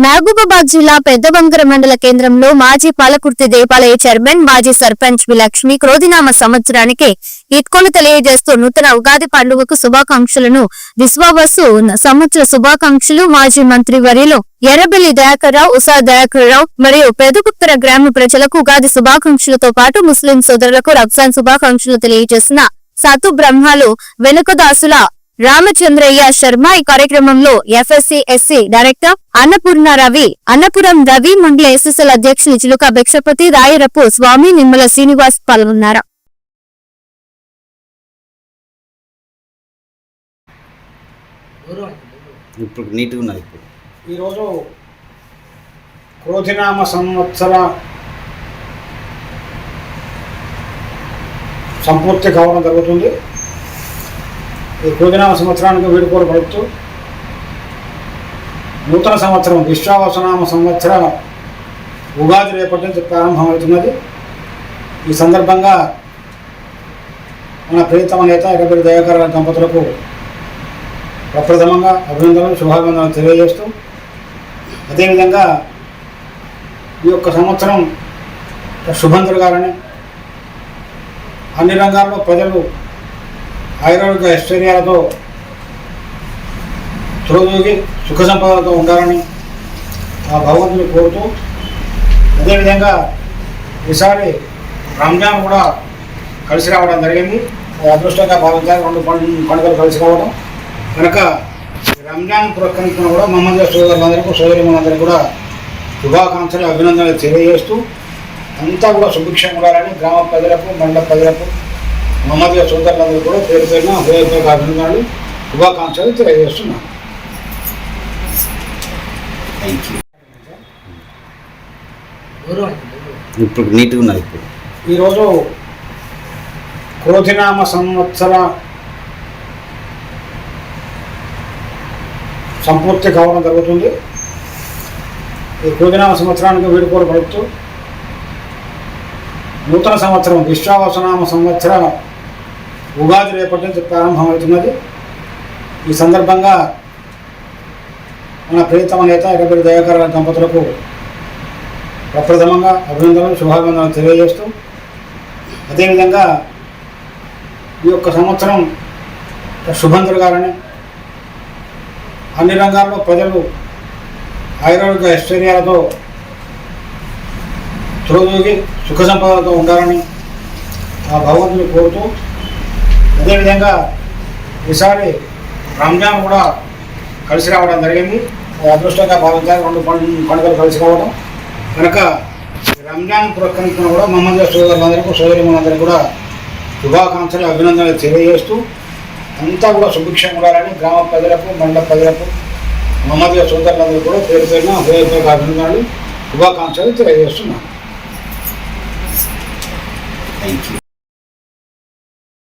మహబూబాబాద్ జిల్లా పెద్దబంగర మండల కేంద్రంలో మాజీ పాలకుర్తి దేవాలయ చైర్మన్ మాజీ సర్పంచ్ విలక్ష్మి క్రోధినామ సంవత్సరానికి ఇట్కోలు తెలియజేస్తూ నూతన ఉగాది పండుగకు శుభాకాంక్షలను విశ్వావసు సంవత్సర శుభాకాంక్షలు మాజీ మంత్రి వర్యులు ఎర్రబెల్లి దయాకర్రావు ఉషా దయాకర్రావు మరియు పెదగుప్తర గ్రామ ప్రజలకు ఉగాది శుభాకాంక్షలతో పాటు ముస్లిం సోదరులకు రంజాన్ శుభాకాంక్షలు తెలియజేసిన సతు బ్రహ్మాలు వెనుకదాసుల రామచంద్రయ్య శర్మ ఈ కార్యక్రమంలో FSC SC director Annapurna Ravi Annapuram Ravi మండల ఎస్ఎస్ఎల్ అధ్యక్షులు చిలుక భిక్షపతి రాయరపు స్వామి నిమ్మల శ్రీనివాస్ పాల్గొన్నారు. ఇప్పుడు నీట్గా ఉన్నది ఇప్పుడు. ఈరోజు క్రోధినామ సంవత్సర సంపూర్తి కావడం జరుగుతుంది. ఈ క్రోధినామ సంవత్సరానికి వీడుకోలు పలుకుతూ నూతన సంవత్సరం విశ్వావసనామ సంవత్సర ఉగాది రేపటి నుంచి ప్రారంభమవుతున్నది. ఈ సందర్భంగా మన ప్రియతమ నేత ఎర్రబెల్లి దయాకర దంపతులకు ప్రప్రథమంగా అభినందనలు శుభాభినందనలు తెలియజేస్తూ అదేవిధంగా ఈ యొక్క సంవత్సరం శుభం గారని అన్ని రంగాల్లో ప్రజలు ఆయుర్వేద ఐశ్వర్యాలతో తులదూగి సుఖ సంపదలతో ఉండాలని ఆ భగవంతుని కోరుతూ అదేవిధంగా ఈసారి రంజాన్ కూడా కలిసి రావడం జరిగింది. అదృష్టంగా భావించాలి. రెండు పండు- పండుగలు కలిసి రావడం. కనుక రంజాన్ పురస్కరించిన కూడా మమ్మల్ని సోదరులందరికీ సోదరులందరికీ కూడా శుభాకాంక్షలు అభినందనలు తెలియజేస్తూ అంతా కూడా సుభిక్షం ఉండాలని గ్రామ ప్రజలకు మండల ప్రజలకు మహమ్మద్ సోదరులందరూ కూడా పేరు పేరున హృదయపూర్వక అభినందనలు శుభాకాంక్షలు తెలియజేస్తున్నాను. ఇప్పుడు నీట్గా ఉన్నది ఇప్పుడు. ఈరోజు క్రోధినామ సంవత్సర సంపూర్తి కావడం జరుగుతుంది. ఈ క్రోధినామ సంవత్సరానికి వీడుకోలు పలుకుతూ నూతన సంవత్సరం విశ్వావసనామ సంవత్సర ఉగాది రేపటి నుంచి ప్రారంభమవుతున్నది. ఈ సందర్భంగా మన ప్రియతమ నేత ఎర్రబెల్లి దయాకర దంపతులకు ప్రప్రథమంగా అభినందనలు శుభాభినందనలు తెలియజేస్తూ అదేవిధంగా ఈ యొక్క సంవత్సరం శుభం గారని అన్ని రంగాల్లో ప్రజలు ఆయుర్వేద ఐశ్వర్యాలతో తులదూగి సుఖ సంపదలతో ఉండాలని ఆ భగవంతుని కోరుతూ అదేవిధంగా ఈసారి రంజాన్ కూడా కలిసి రావడం జరిగింది. అదృష్టంగా భావించాలి. రెండు పండుగలు కలిసి రావడం. కనుక రంజాన్ పురస్కరించిన కూడా మమ్మల్ని సోదరులందరికీ సోదరిమలందరికీ కూడా శుభాకాంక్షలు అభినందనలు తెలియజేస్తూ అంతా కూడా సుభిక్షం ఉండాలని గ్రామ ప్రజలకు మండల ప్రజలకు మమ్మల్ని సోదరులందరూ కూడా పేరు పేరున హృదయపూర్వక అభినందనలు శుభాకాంక్షలు తెలియజేస్తున్నాను. Thank you